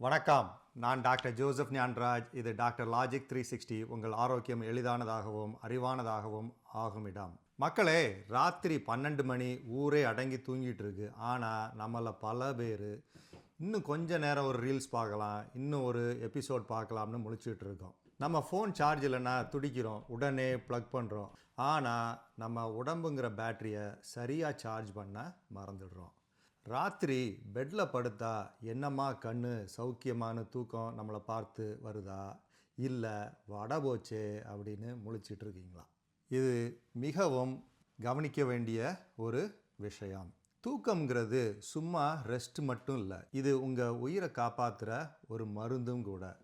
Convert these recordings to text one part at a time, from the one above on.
வணக்கம். நான் doctor Joseph Gnanaraj. இது டாக்டர் லாஜிக் த்ரீ சிக்ஸ்டி. உங்கள் ஆரோக்கியம் எளிதானதாகவும் அறிவானதாகவும் ஆகும் இடம் மக்களே ராத்திரி பன்னெண்டு மணி ஊரே அடங்கி தூங்கிட்டு இருக்கு ஆனால் நம்மள பல பேர் இன்னும் கொஞ்ச நேரம் ஒரு ரீல்ஸ் பார்க்கலாம் இன்னும் ஒரு எபிசோட் பார்க்கலாம்னு முழிச்சிட்டு இருக்கோம் நம்ம ஃபோன் சார்ஜ் இல்லைன்னா துடிக்கிறோம் உடனே ப்ளக் பண்ணுறோம் ஆனால் நம்ம உடம்புங்கிற பேட்டரியை சரியாக சார்ஜ் பண்ண மறந்துடுறோம். ராத்திரி பெட்டில் படுத்தா என்னம்மா கண்ணு? சௌக்கியமான தூக்கம் நம்மளை பார்த்து வருதா? இல்லை வடை போச்சே அப்படின்னு முழிச்சிட்டு இருக்கீங்களா? இது மிகவும் கவனிக்க வேண்டிய ஒரு விஷயம். தூக்கம்ங்கிறது சும்மா ரெஸ்ட் மட்டும் இல்லை. இது உங்கள் உயிரை காப்பாற்றுற ஒரு மருந்தும் கூட.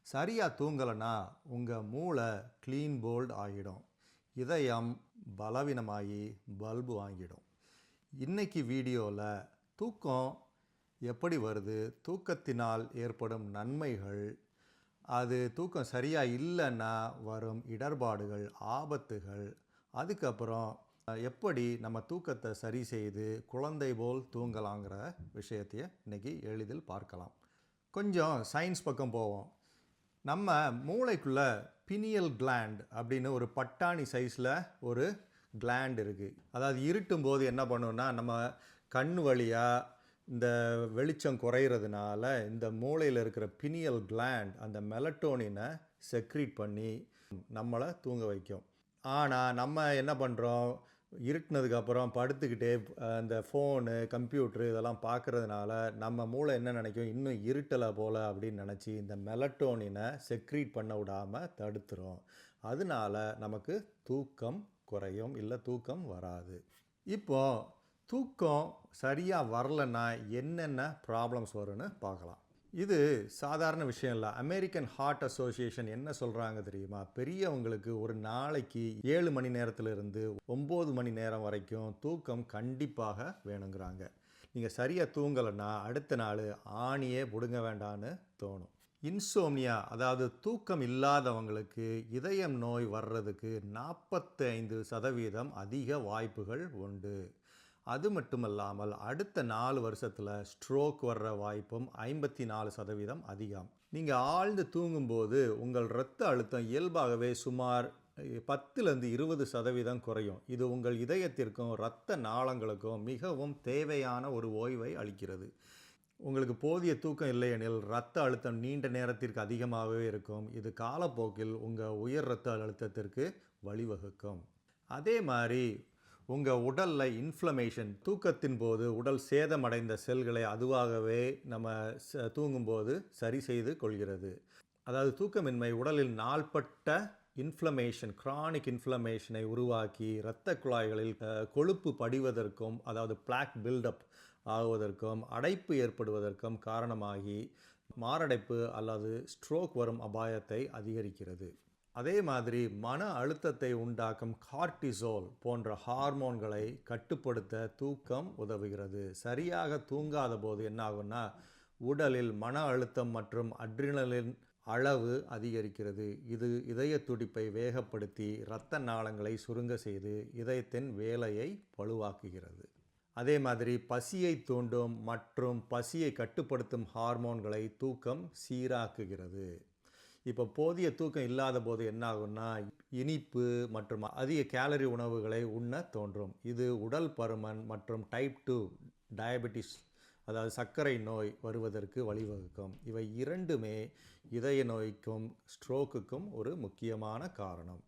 சரியாக தூங்கலைன்னா உங்கள் மூளை க்ளீன் போல்ட் ஆகிடும். இதயம் பலவீனமாகி பல்பு வாங்கிடும். இன்னைக்கு வீடியோவில் தூக்கம் எப்படி வருது? தூக்கத்தினால் ஏற்படும் நன்மைகள் அது தூக்கம் சரியாக இல்லைன்னா வரும் இடர்பாடுகள் ஆபத்துகள். அதுக்கப்புறம் எப்படி நம்ம தூக்கத்தை சரி செய்து குழந்தை போல் தூங்கலாங்கிற விஷயத்தையே இன்னைக்கு எளிதில் பார்க்கலாம். கொஞ்சம் சயின்ஸ் பக்கம் போவோம். நம்ம மூளைக்குள்ள பினியல் கிளாண்ட் அப்படின்னு ஒரு பட்டாணி சைஸில் ஒரு கிளாண்ட் இருக்குது அதாவது இருட்டும் போது என்ன பண்ணுன்னா நம்ம கண் வழியாக இந்த வெளிச்சம் குறையிறதுனால இந்த மூளையில் இருக்கிற பினியல் கிளாண்ட் அந்த மெலட்டோனினை செக்ரீட் பண்ணி நம்மளை தூங்க வைக்கும். ஆனால் நம்ம என்ன பண்ணுறோம் இருட்டினதுக்கப்புறம் படுத்துக்கிட்டே அந்த ஃபோனு கம்ப்யூட்ரு இதெல்லாம் பார்க்குறதுனால நம்ம மூளை என்ன நினைக்கும்? இன்னும் இருட்டலை போல் அப்படின்னு நினச்சி இந்த மெலட்டோனினை செக்ரீட் பண்ண விடாமல் தடுத்துரும். அதனால நமக்கு தூக்கம் குறையும். இல்லை தூக்கம் வராது. இப்போ தூக்கம் சரியாக வரலன்னா என்னென்ன ப்ராப்ளம்ஸ் வரும்னு பார்க்கலாம். இது சாதாரண விஷயம் இல்லை. அமெரிக்கன் ஹார்ட் அசோசியேஷன் என்ன சொல்கிறாங்க தெரியுமா? பெரியவங்களுக்கு ஒரு நாளைக்கு ஏழு மணி நேரத்திலிருந்து ஒம்பது மணி நேரம் வரைக்கும் தூக்கம் கண்டிப்பாக வேணுங்கிறாங்க. நீங்கள் சரியாக தூங்கலைன்னா அடுத்த நாள் ஆணியே பிடுங்க வேண்டான்னு தோணும். இன்சோம்னியா அதாவது தூக்கம் இல்லாதவங்களுக்கு இதயம் நோய் வர்றதுக்கு நாற்பத்தைந்து சதவீதம் அதிக வாய்ப்புகள் உண்டு. அது மட்டுமல்லாமல் அடுத்த நாலு வருஷத்தில் ஸ்ட்ரோக் வர்ற வாய்ப்பும் ஐம்பத்தி நாலு சதவீதம் அதிகம். நீங்கள் ஆழ்ந்து தூங்கும்போது உங்கள் இரத்த அழுத்தம் இயல்பாகவே சுமார் பத்துலேருந்து இருபது சதவீதம் குறையும். இது உங்கள் இதயத்திற்கும் இரத்த நாளங்களுக்கும் மிகவும் தேவையான ஒரு ஓய்வை அளிக்கிறது. உங்களுக்கு போதிய தூக்கம் இல்லையெனில் இரத்த அழுத்தம் நீண்ட நேரத்திற்கு அதிகமாகவே இருக்கும். இது காலப்போக்கில் உங்கள் உயர் இரத்த அழுத்தத்திற்கு வழிவகுக்கும். அதே மாதிரி உங்கள் உடலில் இன்ஃப்ளமேஷன் தூக்கத்தின் போது உடல் சேதமடைந்த செல்களை அதுவாகவே நம்ம ச- தூங்கும்போது சரி செய்து கொள்கிறது. அதாவது தூக்கமின்மை உடலில் நாள்பட்ட இன்ஃப்ளமேஷன் க்ரானிக் இன்ஃப்ளமேஷனை உருவாக்கி இரத்த குழாய்களில் கொழுப்பு படிவதற்கும் அதாவது பிளாக் பில்டப் ஆகுவதற்கும் அடைப்பு ஏற்படுவதற்கும் காரணமாகி மாரடைப்பு அல்லது ஸ்ட்ரோக் வரும் அபாயத்தை அதிகரிக்கிறது. அதே மாதிரி மன அழுத்தத்தை உண்டாக்கும் கார்டிசோல் போன்ற ஹார்மோன்களை கட்டுப்படுத்த தூக்கம் உதவுகிறது. சரியாக தூங்காத போது என்ன ஆகும்னா உடலில் மன அழுத்தம் மற்றும் அட்ரினலின் அளவு அதிகரிக்கிறது. இது இதய துடிப்பை வேகப்படுத்தி இரத்த நாளங்களை சுருங்க செய்து இதயத்தின் வேலையை பழுவாக்குகிறது அதே மாதிரி பசியை தூண்டும் மற்றும் பசியை கட்டுப்படுத்தும் ஹார்மோன்களை தூக்கம் சீராக்குகிறது. இப்போ போதிய தூக்கம் இல்லாத போது என்ன ஆகும்னா இனிப்பு மற்றும் அதிக கேலரி உணவுகளை உண்ண தோன்றும். இது உடல் பருமன் மற்றும் டைப் டூ டயபெட்டிஸ் அதாவது சர்க்கரை நோய் வருவதற்கு வழிவகுக்கும். இவை இரண்டுமே இதய நோய்க்கும் ஸ்ட்ரோக்குக்கும் ஒரு முக்கியமான காரணம்.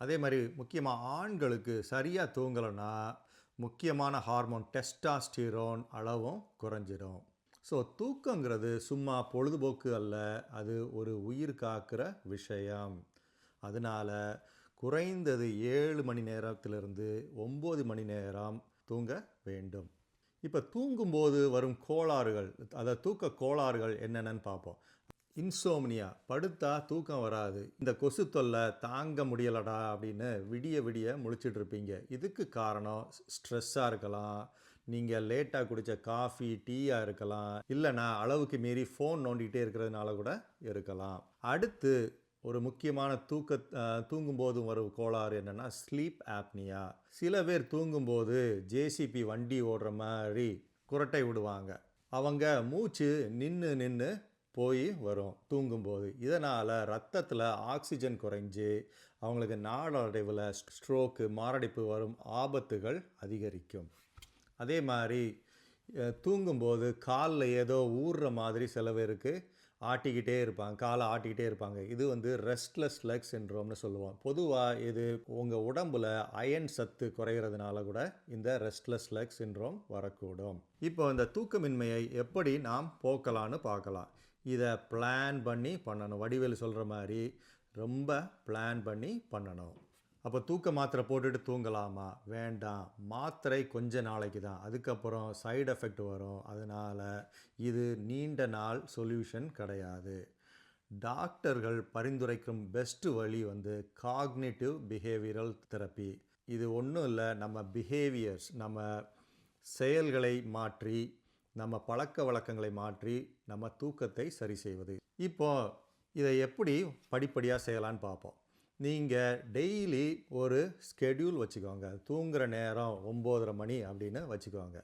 அதே மாதிரி முக்கியமாக ஆண்களுக்கு சரியாக தூங்கலைன்னா முக்கியமான ஹார்மோன் டெஸ்டாஸ்டிரோன் அளவும் குறைஞ்சிடும் ஸோ தூக்கங்கிறது சும்மா பொழுதுபோக்கு அல்ல. அது ஒரு உயிர் காக்கிற விஷயம். அதனால் குறைந்தது ஏழு மணி நேரத்திலிருந்து ஒம்பது மணி நேரம் தூங்க வேண்டும். இப்போ தூங்கும்போது வரும் கோளாறுகள் அதாவது தூக்க கோளாறுகள் என்னென்னு பார்ப்போம். இன்சோம்னியா படுத்தா தூக்கம் வராது. இந்த கொசு தொல்லை தாங்க முடியலடா அப்படின்னு விடிய விடிய முழிச்சிட்ருப்பீங்க இதுக்கு காரணம் ஸ்ட்ரெஸ்ஸாக இருக்கலாம் நீங்கள் லேட்டாக குடித்த காஃபி டீயாக இருக்கலாம். இல்லைனா அளவுக்கு மீறி ஃபோன் நோண்டிகிட்டே இருக்கிறதுனால கூட இருக்கலாம். அடுத்து ஒரு முக்கியமான தூக்க அஹ், தூங்கும்போது வரும் கோளாறு என்னென்னா ஸ்லீப் ஆப்னியா சில பேர் தூங்கும்போது ஜேசிபி வண்டி ஓடுற மாதிரி குரட்டை விடுவாங்க. அவங்க மூச்சு நின்று நின்று போய் வரும் தூங்கும்போது. இதனால் ரத்தத்தில் ஆக்சிஜன் குறைஞ்சு அவங்களுக்கு நாளடைவில் ஸ்ட்ரோக்கு மாரடைப்பு வரும் ஆபத்துகள் அதிகரிக்கும். அதே மாதிரி தூங்கும்போது காலில் ஏதோ ஊறுற மாதிரி சில பேருக்கு ஆட்டிக்கிட்டே இருப்பாங்க. காலை ஆட்டிக்கிட்டே இருப்பாங்க. இது வந்து ரெஸ்ட்லெஸ் லெக் சின்ரோம்னு சொல்லுவோம். பொதுவாக இது உங்கள் உடம்புல அயன் சத்து குறையிறதுனால கூட இந்த ரெஸ்ட்லெஸ் லெக் சின்ரோம் வரக்கூடும். இப்போ இந்த தூக்கமின்மையை எப்படி நாம் போக்கலான்னு பார்க்கலாம். இதை பிளான் பண்ணி பண்ணணும். வடிவேலு சொல்கிற மாதிரி ரொம்ப பிளான் பண்ணி பண்ணணும். அப்போ தூக்க மாத்திரை போட்டுட்டு தூங்கலாமா? வேண்டாம். மாத்திரை கொஞ்ச நாளைக்கு தான். அதுக்கப்புறம் சைடு எஃபெக்ட் வரும். அதனால் இது நீண்ட நாள் சொல்யூஷன் கிடையாது. டாக்டர்கள் பரிந்துரைக்கும் பெஸ்ட் வழி வந்து காக்னேட்டிவ் பிஹேவியரல் தெரப்பி இது ஒன்றும் இல்லை. நம்ம பிஹேவியர்ஸ் நம்ம செயல்களை மாற்றி நம்ம பழக்க வழக்கங்களை மாற்றி நம்ம தூக்கத்தை சரி செய்வது. இப்போ இதை எப்படி படிப்படியாக செய்யலான்னு பார்ப்போம். நீங்கள் டெய்லி ஒரு ஸ்கெடியூல் வச்சுக்கோங்க. தூங்குகிற நேரம் ஒம்போதரை மணி அப்படின்னு வச்சுக்கோங்க.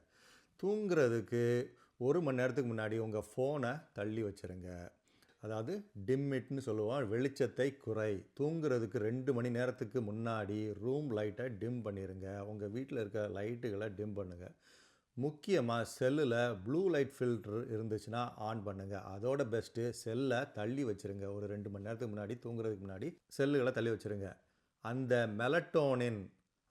தூங்குறதுக்கு ஒரு மணி நேரத்துக்கு முன்னாடி உங்கள் ஃபோனை தள்ளி வச்சுருங்க. அதாவது டிம்மிட்னு சொல்லுவோம். வெளிச்சத்தை குறை. தூங்குறதுக்கு ரெண்டு மணி நேரத்துக்கு முன்னாடி ரூம் லைட்டை டிம் பண்ணிடுங்க உங்கள் வீட்டில் இருக்க லைட்டுகளை டிம் பண்ணுங்கள் முக்கியமாக செல்லில் ப்ளூ லைட் ஃபில்டர் இருந்துச்சுன்னா ஆன் பண்ணுங்கள் அதோட பெஸ்ட்டு செல்லை தள்ளி வச்சுருங்க. ஒரு ரெண்டு மணி நேரத்துக்கு முன்னாடி தூங்குறதுக்கு முன்னாடி செல்லுகளை தள்ளி வச்சுருங்க. அந்த மெலட்டோனின்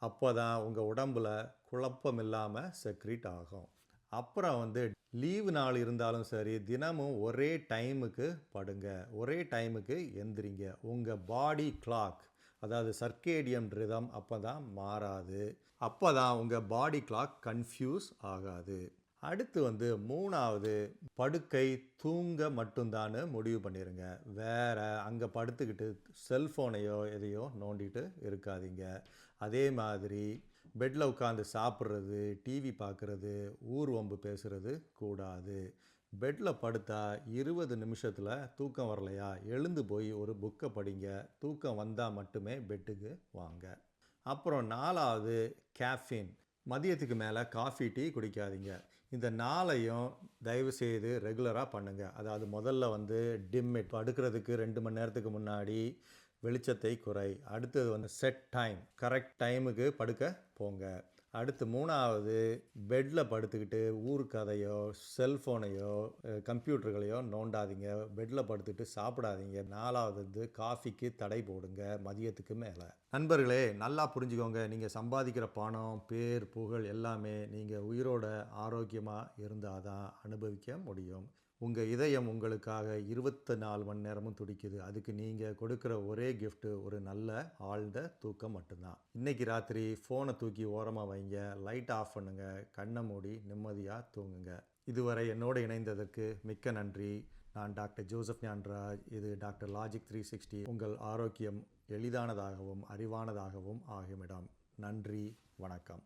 அப்போ தான் உங்கள் உடம்புல குழப்பம் இல்லாமல் செக்ரீட் ஆகும். அப்புறம் வந்து லீவு நாள் இருந்தாலும் சரி தினமும் ஒரே டைமுக்கு படுங்க. ஒரே டைமுக்கு எந்திரிங்க. உங்கள் பாடி கிளாக் அதாவது சர்க்கேடியம் ரிதம் அப்போ தான் மாறாது. அப்போ தான் உங்கள் பாடி கிளாக் கன்ஃபியூஸ் ஆகாது. அடுத்து வந்து மூணாவது படுக்கை தூங்க மட்டும்தான்னு முடிவு பண்ணிடுங்க வேற அங்கே படுத்துக்கிட்டு செல்ஃபோனையோ எதையோ நோண்டிட்டு இருக்காதீங்க. அதே மாதிரி பெட்டில் உட்காந்து சாப்பிட்றது டிவி பார்க்குறது ஊர்வம்பு பேசுகிறது கூடாது. பெட்டில் படுத்தா இருபது நிமிஷத்தில் தூக்கம் வரலையா? எழுந்து போய் ஒரு புக்கை படிங்க. தூக்கம் வந்தால் மட்டுமே பெட்டுக்கு வாங்க. அப்புறம் நாலாவது கேஃபின் மதியத்துக்கு மேலே காஃபி டீ குடிக்காதீங்க. இந்த நாளையும் தயவு செய்து ரெகுலராக பண்ணுங்கள் அதாவது முதல்ல வந்து டிம்மிட் படுக்கிறதுக்கு ரெண்டு மணி நேரத்துக்கு முன்னாடி வெளிச்சத்தை குறை. அடுத்தது வந்து செட் டைம் கரெக்ட் டைமுக்கு படுக்க போங்க. அடுத்து மூணாவது பெட்டில் படுத்துக்கிட்டு ஊர் கதையோ செல்ஃபோனையோ கம்ப்யூட்டர்களையோ நோண்டாதீங்க. பெட்டில் படுத்துக்கிட்டு சாப்பிடாதீங்க. நாலாவது வந்து காஃபிக்கு தடை போடுங்க மதியத்துக்கு மேலே. நண்பர்களே நல்லா புரிஞ்சுக்கோங்க. நீங்கள் சம்பாதிக்கிற பணம் பேர் புகழ் எல்லாமே நீங்கள் உயிரோட ஆரோக்கியமாக இருந்தால் தான் அனுபவிக்க முடியும். உங்கள் இதயம் உங்களுக்காக இருபத்தி நாலு மணி நேரமும் துடிக்குது. அதுக்கு நீங்கள் கொடுக்குற ஒரே கிஃப்ட்டு ஒரு நல்ல ஆழ்ந்த தூக்கம் மட்டும்தான். இன்னைக்கு ராத்திரி ஃபோனை தூக்கி ஓரமாக வைங்க. லைட் ஆஃப் பண்ணுங்க. கண்ணை மூடி நிம்மதியாக தூங்குங்க. இதுவரை என்னோடு இணைந்ததற்கு மிக்க நன்றி. நான் டாக்டர் ஜோசப் ஞான்ராஜ். இது டாக்டர் லாஜிக் த்ரீ சிக்ஸ்டி உங்கள் ஆரோக்கியம் எளிதானதாகவும் அறிவானதாகவும் ஆகுமிடம். நன்றி. வணக்கம்.